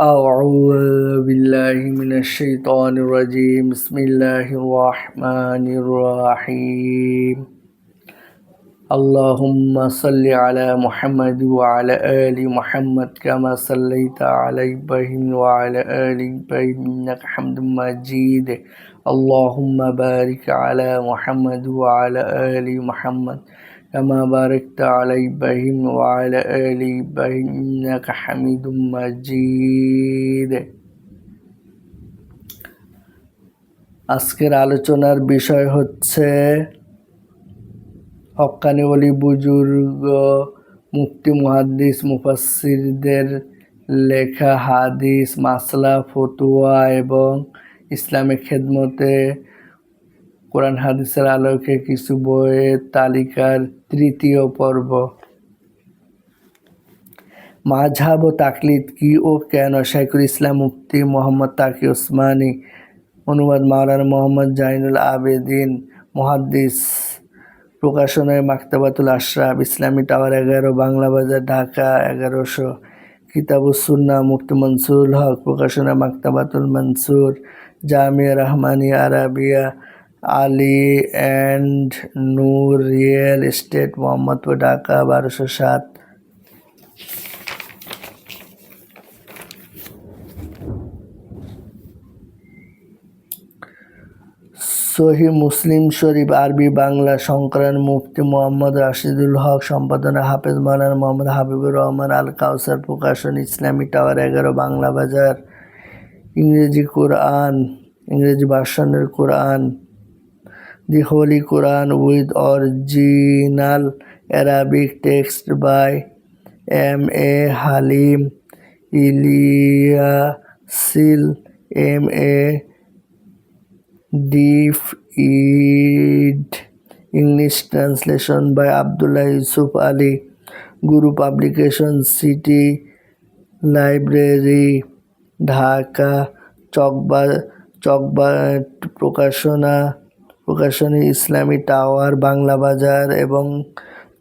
أعوذ بالله من الشيطان الرجيم. بسم الله الرحمن الرحيم. اللهم صل على محمد وعلى آل محمد كما صليت على إبراهيم وعلى آل إبراهيم إنك حمد مجيد. اللهم بارك على محمد وعلى آل محمد كما باركت على إبراهيم وعلى آل إبراهيم إنك حميد مجيد আজকের আলোচনার বিষয় হচ্ছে হক্কানি অলি বুজুর্গ মুফতি মুহাদ্দিস মুফাসিরদের লেখা হাদিস মাসলা ফতুয়া এবং ইসলামিক খেদমতে কোরআন হাদিসের আলোকে কিছু বইয়ের তালিকার তৃতীয় পর্ব। মাঝহাব ও তাকলিদ কি ও কেন শাইকুল ইসলাম মুফতি মোহাম্মদ তাকি ওসমানী, অনুবাদ মাওলানা মোহাম্মদ জাইনুল আবেদিন, মহাদ্দিস প্রকাশনায় মাকতাবাতুল আশরাফ, ইসলামী টাওয়ার এগারো, বাংলা বাজার ঢাকা এগারোশো। কিতাবুসুন্না মুফতি মনসুর হক প্রকাশনা Maktabatul Mansur, Jamia Rahmani Arabia Ali and Noor real estate, Mohammadpur, Dhaka, বারোশো সাত। সহি মুসলিম শরীফ, আরবি বাংলা সংকলন মুফতি মোহাম্মদ রাশিদুল হক, সম্পাদনা হাফেজ মৌলানা মোহাম্মদ হাবিবুর রহমান আল কাউসার, প্রকাশন ইসলামী টাওয়ার এগারো, বাংলা বাজার। ইংরেজি কোরআন, ইংরেজি ভার্সনের Quran. The holy Quran with original Arabic text by M A Halim ইলিয়াসিল M A ডিফ ইড, English translation by Abdullah Yusuf Ali, Guru publication city library, Dhaka, চকবা চকবা প্রকাশনা প্রকাশনী, ইসলামী টাওয়ার, বাংলা বাজার এবং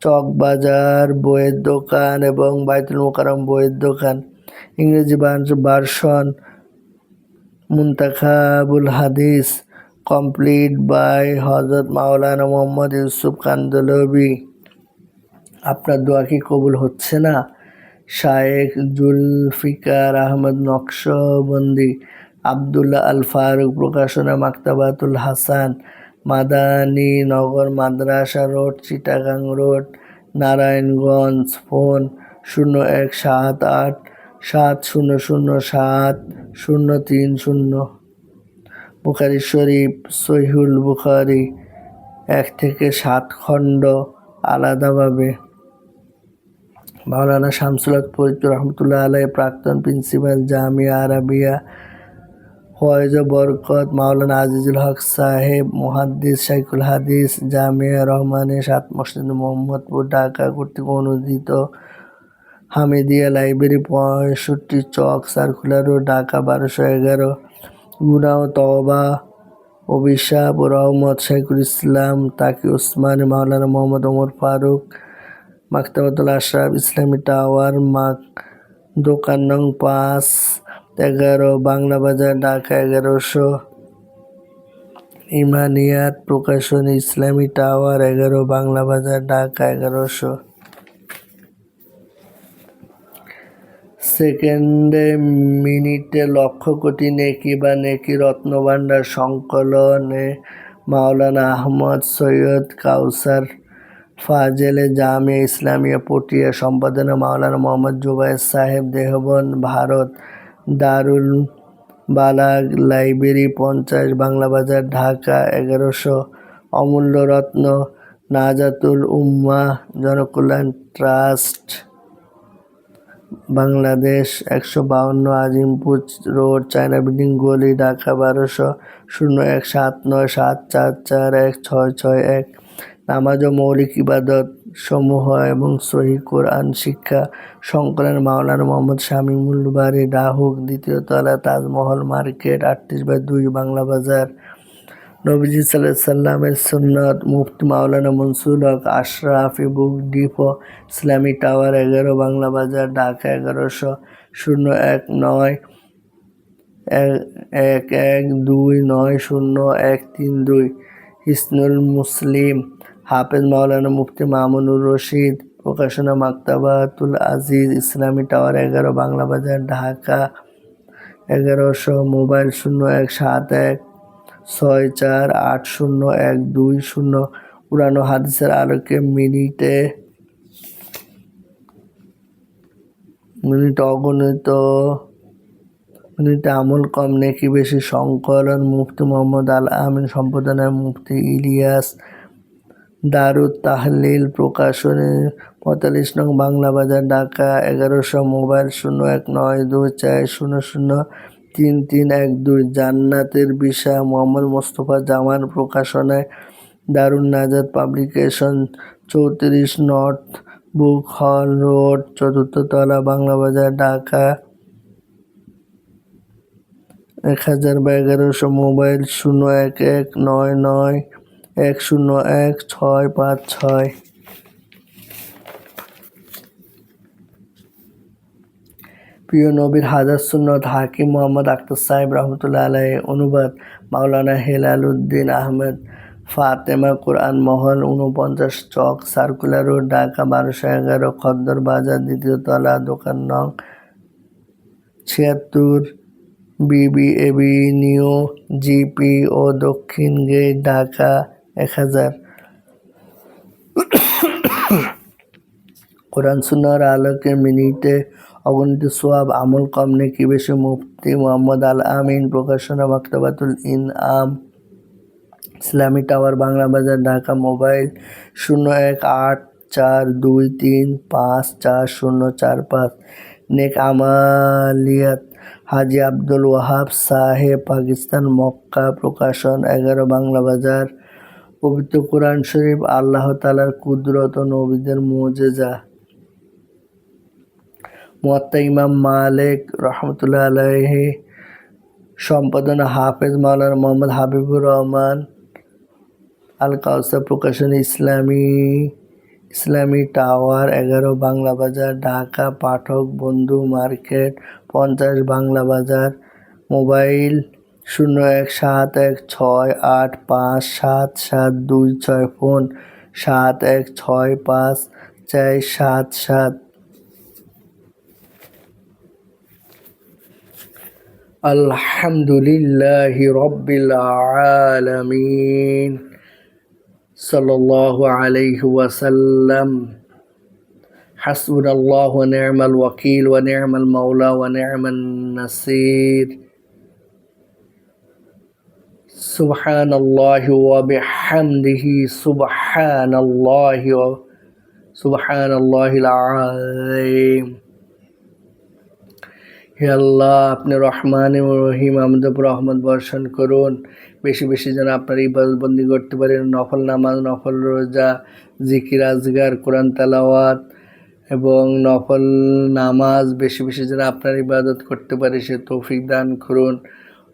চকবাজার বইয়ের দোকান এবং বাইতুল মোকারম বইয়ের দোকান, ইংরেজি ভার্সন, মুন্তাখাবুল হাদিস, কমপ্লিট বাই হজরত মাওলানা মোহাম্মদ ইউসুফ কান্দলবি। আপনার দোয়া কি কবুল হচ্ছে না? শায়েখ জুলফিকার আহমদ নকশবন্দি, আবদুল্লাহ আল ফারুক প্রকাশনা, মাক্তাবাতুল হাসান মাদানী নগর মাদ্রাসা road, Chittagong road, Narayanganj, phone শূন্য এক সাত আট সাত শূন্য শূন্য সাত শূন্য তিন শূন্য। বুখারি শরীফ, সহিহুল বুখারি, এক থেকে সাত খণ্ড আলাদাভাবে। মাওলানা শামসুল হক ফরিদপুর রহমতুল্লাহ আলাই প্রাক্তন প্রিন্সিপাল জামিয়া আরাবিয়া ফয়েজ বরকত, মাওলানা আজিজুল হক সাহেব, মুহাদ্দিস শাইকুল হাদিস, জামিয়া রহমানের সাত মসজিদ মোহাম্মদপুর, ঢাকা কর্তৃক অনুদিত হামিদিয়া লাইব্রেরি, পঁয়ষট্টি চক, সার্কুলার ও ঢাকা বারোশো এগারো। গুনা ও তওবা, অভিশাপ রহমত শাইকুল ইসলাম, তাকি ওসমান, মাওলানা মোহাম্মদ ওমর ফারুক, মাকতাবাতুল আশরাফ, ইসলামী টাওয়ার, মাক দোকান নং পাঁচ এগারো, বাংলা বাজার, ঢাকা এগারোশো। ইমানিয়াত প্রকাশন, ইসলামী টাওয়ার এগারো, বাংলা বাজার, ঢাকা এগারোশো। সেকেন্ডে মিনিটে লক্ষ কোটি নেকি বা নেকি রত্নভাণ্ডার সংকলনে মাওলানা আহমদ সৈয়দ কাউসার ফাজেলে জামিয়া ইসলামিয়া পটিয়া সম্পাদনা মাওলানা মোহাম্মদ জুবাইর সাহেব দেহবন, ভারত। দারুল বালাগ লাইব্রেরি পঞ্চাশ, বাংলা বাজার ঢাকা এগারোশো। অমূল্য রত্ন, নাজাতুল উম্মা জনকল্যাণ ট্রাস্ট, বাংলাদেশ একশো বাউন্ন আজিমপুর রোড, চায়না বিল্ডিং গলি, ঢাকা বারোশো শূন্য এক সাত নয় সাত চার চার এক ছয় ছয় এক। নামাজ ও মৌলিক ইবাদত সমূহ এবং সহি কোরআন, শিক্ষা, সংকলন মাওলানা মোহাম্মদ শামিমুল বাড়ি ডাহুক, দ্বিতীয় তলা, তাজমহল, মার্কেট, আটত্রিশ বাই দুই, বাংলা বাজার। নবীজি সাল্লাহ সাল্লামের সুন্নত, Mufti Maulana Mansur Haq, Ashrafi book depot Islami tower এগারো, বাংলা বাজার, ঢাকা এগারোশো শূন্য এক নয়, এক এক দুই নয় শূন্য এক তিন দুই হিসনুল মুসলিম হাফেজ মাওলানা মুফতি মামুনুর রশিদ, প্রকাশনা মাক্তাবাতুল আজিজ, ইসলামী টাওয়ার এগারো, বাংলা বাজার, ঢাকা এগারোশো, মোবাইল শূন্য এক সাত এক ছয় চার আট শূন্য এক দুই শূন্য। পুরানো হাদিসের আলোকে মিনিটে, মিনিট অগণিত, মিনিটে আমল কম, নেকি বেশি, সংকলন মুফতি মোহাম্মদ আল আমিন, সম্পাদনায় মুফতি ইলিয়াস দারুদ তাহলিল প্রকাশনে, পঁয়তাল্লিশ নং বাংলা বাজার, ঢাকা, এগারোশো মোবাইল শূন্য এক নয় দুই চার শূন্য শূন্য তিন তিন এক দুই। জান্নাতের বিষয়, মোহাম্মদ মোস্তফা জামান প্রকাশনায় দারুণ নাজাদ পাবলিকেশন, চৌত্রিশ নর্থ বুক হল রোড, চতুর্থ তলা, বাংলা বাজার, ঢাকা। এক হাজার বা এগারোশো মোবাইল শূন্য এক এক নয় নয় এক শূন্য, এক ছয়, পাঁচ ছয়। প্রিয় নবীর হাজার সুন্নত হাকিম মোহাম্মদ আক্তার সাহেব রহমতুল্লাহ আলাই অনুবাদ, মাওলানা হেলাল উদ্দিন আহমেদ, ফাতেমা কোরআন মহল উনপঞ্চাশ চক, সার্কুলার রোড, ঢাকা, বারোশো এগারো, খদ্দর বাজার, দ্বিতীয় তলা, দোকান নং ছিয়াত্তর, বিবি এভিনিউ, জিপি ও দক্ষিণ গেট, ঢাকা এক হাজার। কোরআন সুন্নার আলোকে মিনিটে অগণিত সোয়াব আমল কম নেকি বেশি মুফতি মোহাম্মদ আল আমিন প্রকাশনা মাক্তাবাতুল in um Islami tower Bangla Bazar, Dhaka mobile শূন্য এক আট চার দুই তিন পাঁচ চার শূন্য চার পাঁচ। নেক আমালিয়াত হাজি আব্দুল ওয়াহাব সাহেব, পাকিস্তান মক্কা প্রকাশন, এগারো বাংলা বাজার। পবিত্র কোরআন শরীফ আল্লাহ তালার কুদরত ও নবীদের মোজেজা। মোয়াত্তা ইমাম মালিক রহমতুল্লাহ আলাইহি সম্পাদনা হাফেজ মাওলানা মোহাম্মদ হাবিবুর রহমান আল কাউসার প্রকাশন ইসলামী ইসলামী টাওয়ার এগারো, বাংলা বাজার, ঢাকা, পাঠক বন্ধু মার্কেট, পঞ্চাশ, বাংলা বাজার, মোবাইল শূন্য এক সাত এক ছয় আট পাঁচ সাত সাত দুই ছয় ফোন সাত এক ছয় পাঁচ চার সাত সাত আলহামদুলিল্লাহ রব্বিল আলামিন সাল্লাল্লাহু আলাইহি ওয়াসাল্লাম حسبنا الله ونعم الوكيل ونعم المولى ونعم النصير سبحان الله وبحمده سبحان الله سبحان الله العظيم হে আল্লাহ আপনি রহমান এবং রহিম আমাদের উপর রহমত বর্ষণ করুন বেশি বেশি যেন আপনার ইবাদতবন্দি করতে পারেন নফল নামাজ নফল রোজা জিকির আজগার কোরআন তালাওয়াত এবং নফল নামাজ বেশি বেশি যেন আপনার ইবাদত করতে পারে সে তৌফিক দান করুন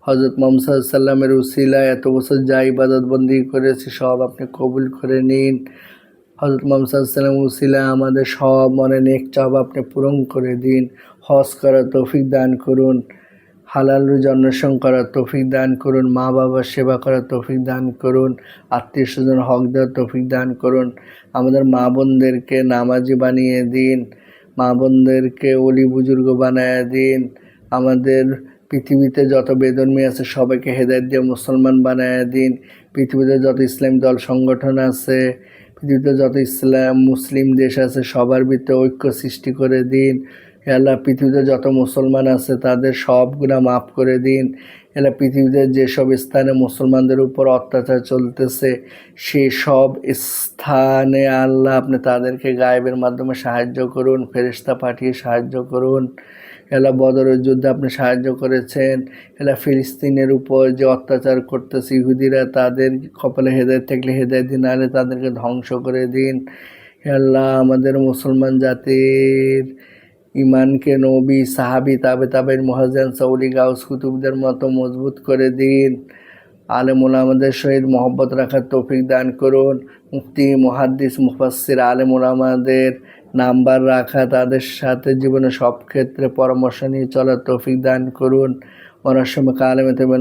হজরত মোহাম্মদ সাল্লামের উসিলা এত বছর যা ইবাদত বন্দি করেছে, সব আপনি কবুল করে নিন। হজরত মোহাম্মদ সাল্লাম উসিলা আমাদের সব মনে নেক চাপ আপনি পূরণ করে দিন। হজ করার তৌফিক দান করুন। হালাল জন্মসং করার তৌফিক দান করুন। মা বাবার সেবা করার তৌফিক দান করুন। আত্মীয় স্বজন হক দেওয়ার তৌফিক দান করুন। আমাদের মা বোনদেরকে নামাজি বানিয়ে দিন। মা বোনদেরকে অলি বুজুর্গ বানায় দিন। আমাদের পৃথিবীতে যত বেদনমি আছে, সবাইকে হেদায়ত দিয়ে মুসলমান বানায় দিন। পৃথিবীতে যত ইসলাম দল সংগঠন আছে, পৃথিবীতে যত ইসলাম মুসলিম দেশ আছে, সবার ভিতরে ঐক্য সৃষ্টি করে দিন। এলা পৃথিবীতে যত মুসলমান আছে, তাদের সব গুণা মাফ করে দিন। এলা পৃথিবীতে যেসব স্থানে মুসলমানদের উপর অত্যাচার চলতেছে সেই সব স্থানে আল্লাহ আপনি তাদেরকে গায়েবের মাধ্যমে সাহায্য করুন ফেরিস্তা পাঠিয়ে সাহায্য করুন। এলা বদরের যুদ্ধে আপনি সাহায্য করেছেন এলা ফিলিস্তিনের উপর যে অত্যাচার করতেছে ইহুদিরা, তাদের কপালে হেদায়ত থাকলে হেদায়ত দিন আলে তাদেরকে ধ্বংস করে দিন। আল্লাহ আমাদের মুসলমান জাতির ইমানকে নবী, সাহাবি, তাবে তাবের মহাজান সৌলি গাউস কুতুবদের মতো মজবুত করে দিন। আলেমুল আমাদের শহীদ মোহব্বত রাখার তৌফিক দান করুন। মুফতি, মুহাদ্দিস মুফাসির আলেমুল আমাদের নাম্বার রাখা, তাদের সাথে জীবনে সব ক্ষেত্রে পরামর্শ নিয়ে চলার তৌফিক দান করুন। অনেক সময় কালেমে তেমে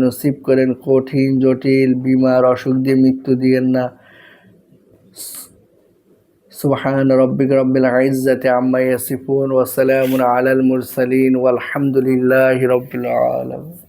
করেন, কঠিন, জটিল, বিমার অসুখ দিয়ে মৃত্যু দিয়েন না। সুহান রব্বিক রব্বিল আইজাতে আম্মা ইয়াসিফুন, ওয়া আলাল মুরসালিন, ওয়ালহামদুলিল্লাহ রব্বিল আলম